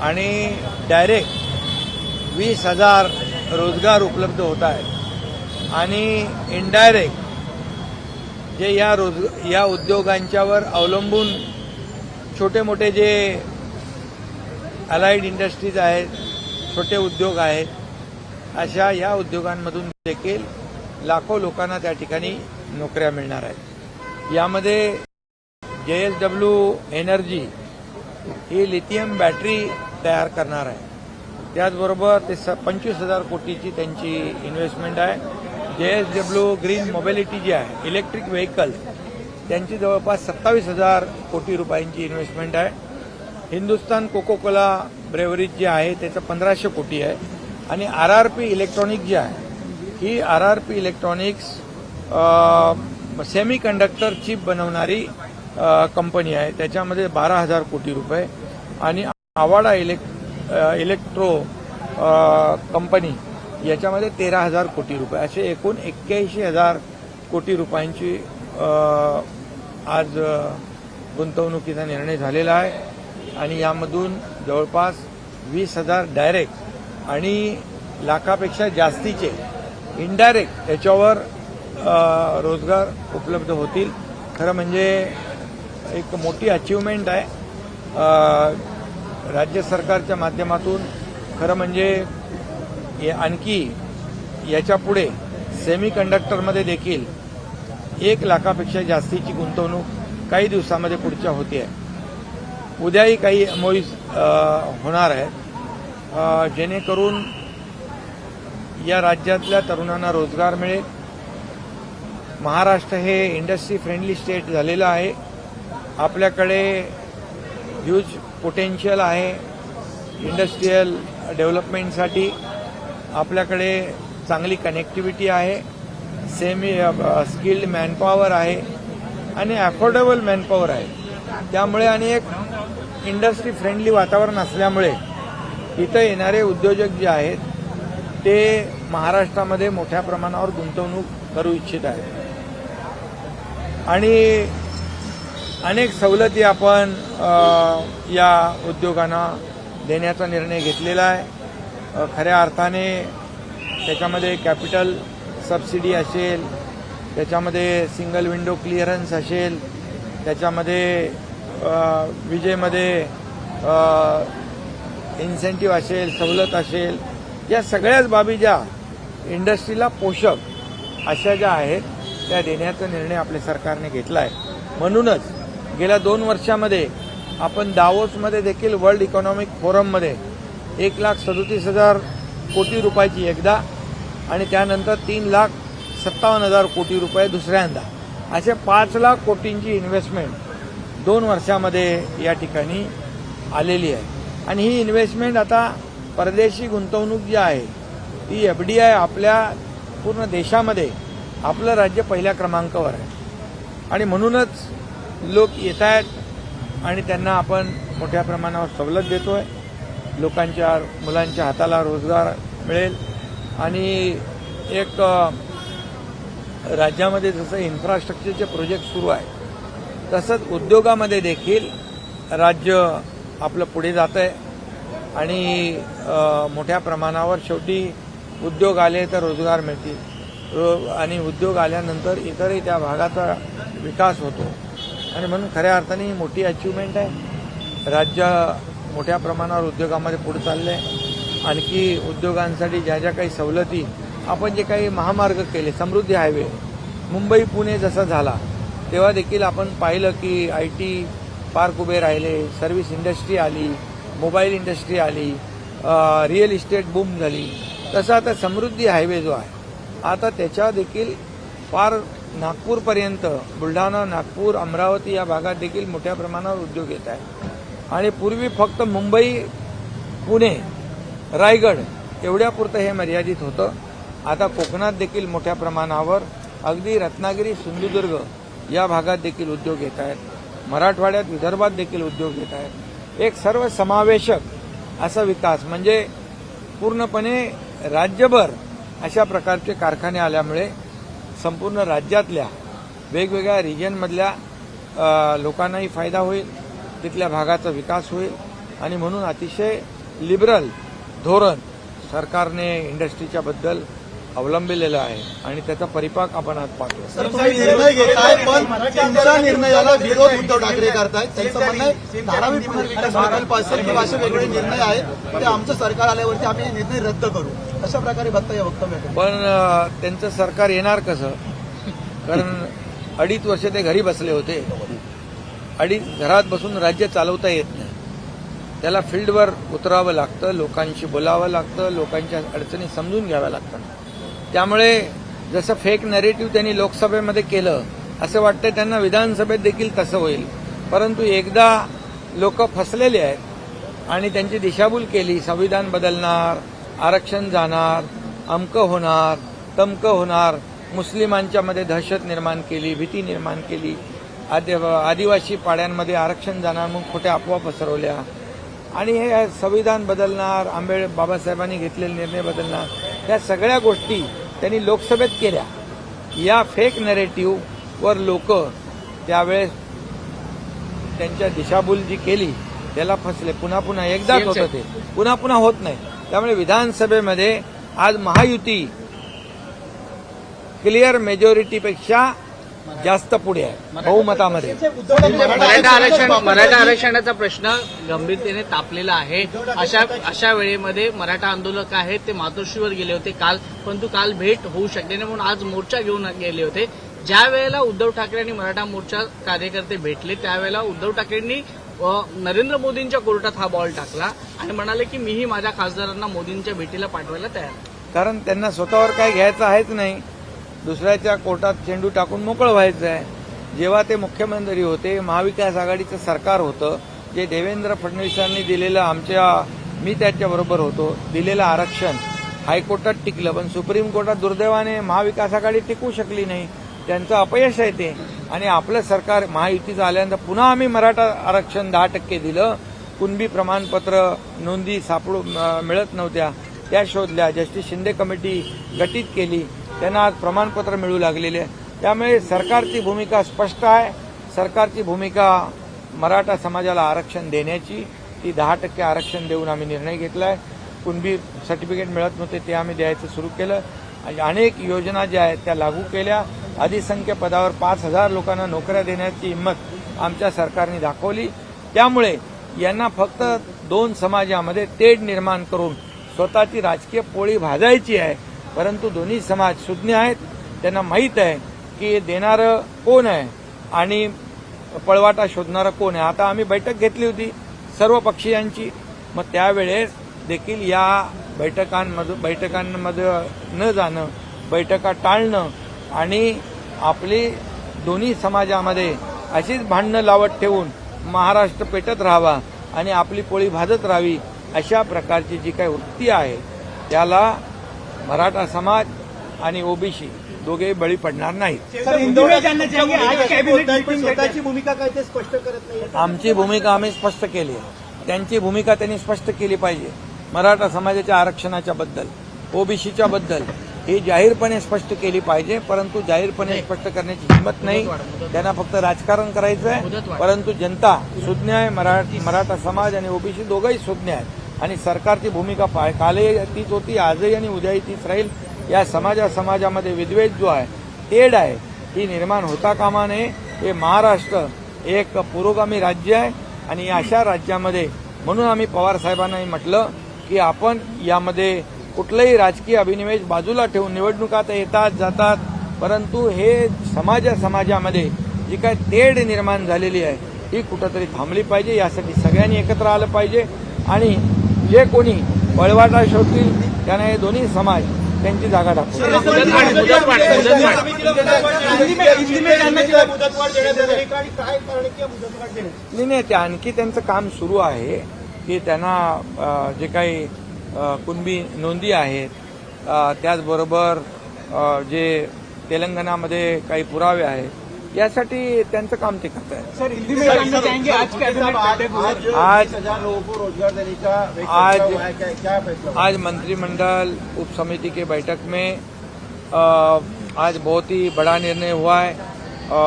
आणि डायरेक्ट वीस हजार रोजगार उपलब्ध होत आहेत आणि इनडायरेक्ट जे या रोज या उद्योगांच्यावर अवलंबून छोटे मोठे जे अलाइड इंडस्ट्रीज आहेत छोटे उद्योग आहेत अशा या उद्योगांमधून देखील लाखो लोकांना त्या ठिकाणी नोकऱ्या मिळणार आहेत. यामध्ये जे एस डब्ल्यू एनर्जी ही लिथियम बॅटरी तयार करणार आहे. त्याचबरोबर ते स पंचवीस हजार कोटीची त्यांची इन्व्हेस्टमेंट आहे. J S W green mobility जी आहे इलेक्ट्रिक व्हेकल त्यांची जवळपास सत्तावीस हजार कोटी रुपयांची इन्व्हेस्टमेंट आहे. हिंदुस्तान कोकोकोला ब्रेवरीज जी आहे त्याचं पंधराशे कोटी आहे. आणि आर आर पी इलेक्ट्रॉनिक जी आहे ही R R P electronics semiconductor chip बनवणारी कंपनी आहे. त्याच्यामध्ये बारा हजार कोटी रुपये. आणि आवाडा इलेक् इलेक्ट्रो कंपनी याच्यामध्ये तेरा हजार कोटी रुपये. असे एकूण एक्क्याऐंशी हजार कोटी रुपयांची आज गुंतवणुकीचा निर्णय झालेला आहे. आणि यामधून जवळपास वीस हजार डायरेक्ट आणि लाखापेक्षा जास्तीचे इनडायरेक्ट याच्यावर रोजगार उपलब्ध होतील. खरं म्हणजे एक मोठी अचिव्हमेंट आहे. राज्य सरकारच्या माध्यमातून खरं म्हणजे आणखी याच्यापुढे सेमी कंडक्टरमध्ये देखील एक लाखापेक्षा जास्तीची गुंतवणूक काही दिवसामध्ये पुढच्या होते. आहे उद्याही काही एमओईज होणार आहेत जेणेकरून या राज्यातल्या तरुणांना रोजगार मिळेल. महाराष्ट्र हे इंडस्ट्री फ्रेंडली स्टेट झालेलं आहे. आपल्याकडे ह्यूज पोटेन्शियल आहे इंडस्ट्रीयल डेव्हलपमेंटसाठी आपल्याकडे चांगली कनेक्टिव्हिटी आहे. सेमी स्किल्ड मॅनपॉवर आहे आणि अफोर्डेबल मॅनपॉवर आहे. त्यामुळे आणि एक इंडस्ट्री फ्रेंडली वातावरण असल्यामुळे इथं येणारे उद्योजक जे आहेत ते महाराष्ट्रामध्ये मोठ्या प्रमाणावर गुंतवणूक करू इच्छित आहेत. आणि अनेक सवलती आपण या उद्योगांना देण्याचा निर्णय घेतलेला आहे. खऱ्या अर्थाने त्याच्यामध्ये कॅपिटल सबसिडी असेल त्याच्यामध्ये सिंगल विंडो क्लिअरन्स असेल त्याच्यामध्ये विजेमध्ये इन्सेंटिव्ह असेल सवलत असेल या सगळ्याच बाबी ज्या इंडस्ट्रीला पोषक अशा ज्या आहेत त्या देण्याचा निर्णय आपल्या सरकारने घेतला आहे म्हणूनच गेल्या दोन वर्षामध्ये आपण दावोसमध्ये देखील वर्ल्ड इकॉनॉमिक फोरममध्ये एक लाख सदोतीस हजार कोटी रुपयाची एकदा आणि त्यानंतर तीन लाख सत्तावन्न हजार कोटी रुपये दुसऱ्यांदा. असे पाच लाख कोटींची इन्व्हेस्टमेंट दोन वर्षामध्ये या ठिकाणी आलेली आहे. आणि ही इन्व्हेस्टमेंट आता परदेशी गुंतवणूक जी आहे ती एफ डी आय आपल्या पूर्ण देशामध्ये आपलं राज्य पहिल्या क्रमांकावर आहे. आणि म्हणूनच लोक येत आहेत आणि त्यांना आपण मोठ्या प्रमाणावर सवलत देतो आहे लोकांच्या मुलांच्या हाताला रोजगार मिळेल. आणि एक राज्यामध्ये जसं इन्फ्रास्ट्रक्चरचे प्रोजेक्ट सुरू आहे तसंच उद्योगामध्ये देखील राज्य आपलं पुढे जात आहे आणि मोठ्या प्रमाणावर शेवटी उद्योग आले तर रोजगार मिळतील. रो आणि उद्योग आल्यानंतर इतरही त्या भागाचा विकास होतो. आणि म्हणून खऱ्या अर्थाने ही मोठी अचिव्हमेंट आहे. राज्य मोठ्या प्रमाणावर उद्योगामध्ये पुढे चाललं आहे आणखी उद्योगांसाठी ज्या ज्या काही सवलती आपण जे काही महामार्ग केले समृद्धी हायवे मुंबई पुणे जसा झाला तेव्हा देखील आपण पाहिलं की आय टी पार्क उभे राहिले सर्व्हिस इंडस्ट्री आली मोबाईल इंडस्ट्री आली रिअल इस्टेट बूम झाली. तसं आता समृद्धी हायवे जो आहे आता त्याच्या देखील फार नागपूरपर्यंत बुलढाणा नागपूर अमरावती या भागात देखील मोठ्या प्रमाणावर उद्योग येत आहे आणि पूर्वी फक्त मुंबई पुणे रायगड एवढ्यापुरतं हे मर्यादित होतं. आता कोकणात देखील मोठ्या प्रमाणावर अगदी रत्नागिरी सिंधुदुर्ग या भागात देखील उद्योग येत आहेत. मराठवाड्यात विदर्भात देखील उद्योग येत आहेत. एक सर्व समावेशक असा विकास म्हणजे पूर्णपणे राज्यभर अशा प्रकारचे कारखाने आल्यामुळे संपूर्ण राज्यातल्या वेगवेगळ्या रिजनमधल्या लोकांनाही फायदा होईल तिथल्या भागाचा विकास होईल. आणि म्हणून अतिशय लिबरल धोरण सरकारने इंडस्ट्रीच्या बद्दल अवलंबिलेलं आहे आणि त्याचा परिपाक आपण आज पाहतो. निर्णय घेताय पण तुमच्या निर्णयाला विरोध उद्धव ठाकरे करतायत. त्यांचं म्हणणं आहे धारावी पुनर्विकास प्रकल्प असेल किंवा असे वेगवेगळे निर्णय आहेत ते आमचं सरकार आल्यावरती आम्ही हे निर्णय रद्द करू. अशा प्रकारे बघता या वक्तव्याकडे पण त्यांचं सरकार येणार कसं? कारण अडीच वर्ष ते घरी बसले होते. अडीच घरात बसून राज्य चालवता येत नाही. त्याला फील्डवर उतरावं लागतं लोकांशी बोलावं लागतं लोकांच्या अडचणी समजून घ्याव्या लागतात. त्यामुळे जसं फेक नरेटिव्ह त्यांनी लोकसभेमध्ये केलं असं वाटतं त्यांना विधानसभेत देखील तसं होईल. परंतु एकदा लोक फसलेले आहेत आणि त्यांची दिशाभूल केली संविधान बदलणार आरक्षण जाणार अमकं होणार तमकं होणार मुस्लिमांच्या मध्ये दहशत निर्माण केली भीती निर्माण केली आदि- आदिवासी पाड्यांमध्ये आरक्षण जाणार म्हणून खोट्या अफवा पसरवल्या. आणि हे संविधान बदलणार आंबेड बाबासाहेबांनी घेतलेले निर्णय बदलणार या सगळ्या गोष्टी त्यांनी लोकसभेत केल्या. या फेक नरेटिव्हवर लोक त्यावेळेस त्यांच्या दिशाभूल जी केली. त्याला फसले. पुन्हा पुन्हा एकदाच होतं ते. पुन्हा पुन्हा होत नाही. त्यामुळे विधानसभेमध्ये आज महायुती क्लिअर मेजॉरिटीपेक्षा जास्त पुढे आहे. बहुमतामध्ये. मराठा आरक्षण मराठा आरक्षणाचा प्रश्न गंभीरतेने तापलेला आहे. अशा अशा वेळेमध्ये मराठा आंदोलक आहेत ते मातोश्रीवर गेले होते काल परंतु काल भेट होऊ शकली नाही म्हणून आज मोर्चा घेऊन गेले होते. ज्या वेळेला उद्धव ठाकरे आणि मराठा मोर्चा कार्यकर्ते भेटले त्यावेळेला उद्धव ठाकरेंनी नरेंद्र मोदींच्या कोर्टात हा बॉल टाकला आणि म्हणाले की मीही माझ्या खासदारांना मोदींच्या भेटीला पाठवायला तयार आहे. कारण त्यांना स्वतःवर काय घ्यायचं आहेच नाही. दुसऱ्याच्या कोर्टात चेंडू टाकून मोकळं व्हायचं आहे जेव्हा ते मुख्यमंत्री होते महाविकास आघाडीचं सरकार होतं जे देवेंद्र फडणवीसांनी दिलेलं आमच्या मी त्याच्याबरोबर होतो दिलेलं आरक्षण हायकोर्टात टिकलं पण सुप्रीम कोर्टात दुर्दैवाने महाविकास आघाडी टिकू शकली नाही. त्यांचं अपयश आहे ते. आणि आपलं सरकार महायुतीचं आल्यानंतर पुन्हा आम्ही मराठा आरक्षण दहा टक्के दिलं. कुणबी प्रमाणपत्र नोंदी सापडू मिळत नव्हत्या. त्या शोधल्या. जस्टिस शिंदे कमिटी गठीत केली. त्यांना आज प्रमाणपत्र मिळू लागलेले आहे. त्यामुळे सरकारची भूमिका स्पष्ट आहे. सरकारची भूमिका मराठा समाजाला आरक्षण देण्याची ती दहा टक्के आरक्षण देऊन आम्ही निर्णय घेतला आहे कुणबी सर्टिफिकेट मिळत नव्हते ते आम्ही द्यायचं सुरू केलं. आणि अनेक योजना ज्या आहेत त्या लागू केल्या. अधिसंख्य पदावर पाच हजार लोकांना नोकऱ्या देण्याची हिंमत आमच्या सरकारने दाखवली. त्यामुळे यांना फक्त दोन समाजामध्ये तेढ निर्माण करून स्वतःची राजकीय पोळी भाजायची आहे. परंतु दोन्ही समाज सुज्ञ आहेत. त्यांना माहीत आहे की देणारं कोण आहे आणि पळवाटा शोधणारं कोण आहे. आता आम्ही बैठक घेतली होती सर्व पक्षीयांची. मग त्यावेळेस देखील या बैठकांमधून बैठकांमध्ये न जाणं बैठका टाळणं आणि आपली दोन्ही समाजामध्ये अशीच भांडणं लावत ठेवून महाराष्ट्र पेटत राहावा आणि आपली पोळी भाजत राहावी अशा प्रकारची जी काही वृत्ती आहे त्याला मराठा समाज आणि ओबीसी दोघेही बळी पडणार नाहीत. आमची भूमिका आम्ही स्पष्ट केली आहे. त्यांची भूमिका त्यांनी स्पष्ट केली पाहिजे. मराठा समाजाच्या आरक्षणाच्या बद्दल ओबीसीच्या बद्दल ही जाहीरपणे स्पष्ट केली पाहिजे परंतु जाहीरपणे स्पष्ट करण्याची हिंमत नाही. त्यांना फक्त राजकारण करायचं आहे परंतु जनता सुज्ञ आहे. मराठी मराठा समाज आणि ओबीसी दोघंही सुज्ञ आहेत. आणि सरकारची भूमिका पाय कालही तीच होती आजही आणि उद्याही तीच राहील. या समाजा समाजामध्ये विद्वेष जो आहे तेढ आहे ही निर्माण होता कामा नये. हे महाराष्ट्र एक पुरोगामी राज्य आहे आणि अशा राज्यामध्ये म्हणून आम्ही पवार साहेबांनाही म्हटलं की आपण यामध्ये कुठलंही राजकीय अभिनिवेश बाजूला ठेवून निवडणुका तर येतात जातात परंतु हे समाजा समाजामध्ये जी काय तेढ निर्माण झालेली आहे ही कुठंतरी थांबली पाहिजे यासाठी सगळ्यांनी एकत्र आलं पाहिजे. आणि जे कोणी पळवाटा शोधतील त्यांना हे दोन्ही समाज त्यांची जागा मुदतवाढ नाही नाही ते आणखी त्यांचं काम सुरू आहे की त्यांना जे काही कुणबी नोंदी आहेत त्याचबरोबर जे तेलंगणामध्ये काही पुरावे आहेत यासाठी त्यांचं काम ते करत आहेत सर हिंदी में जानना चाहेंगे आज आज आज मंत्रिमंडल उप समिति के बैठक में आज बहुत ही बड़ा निर्णय हुआ है अ,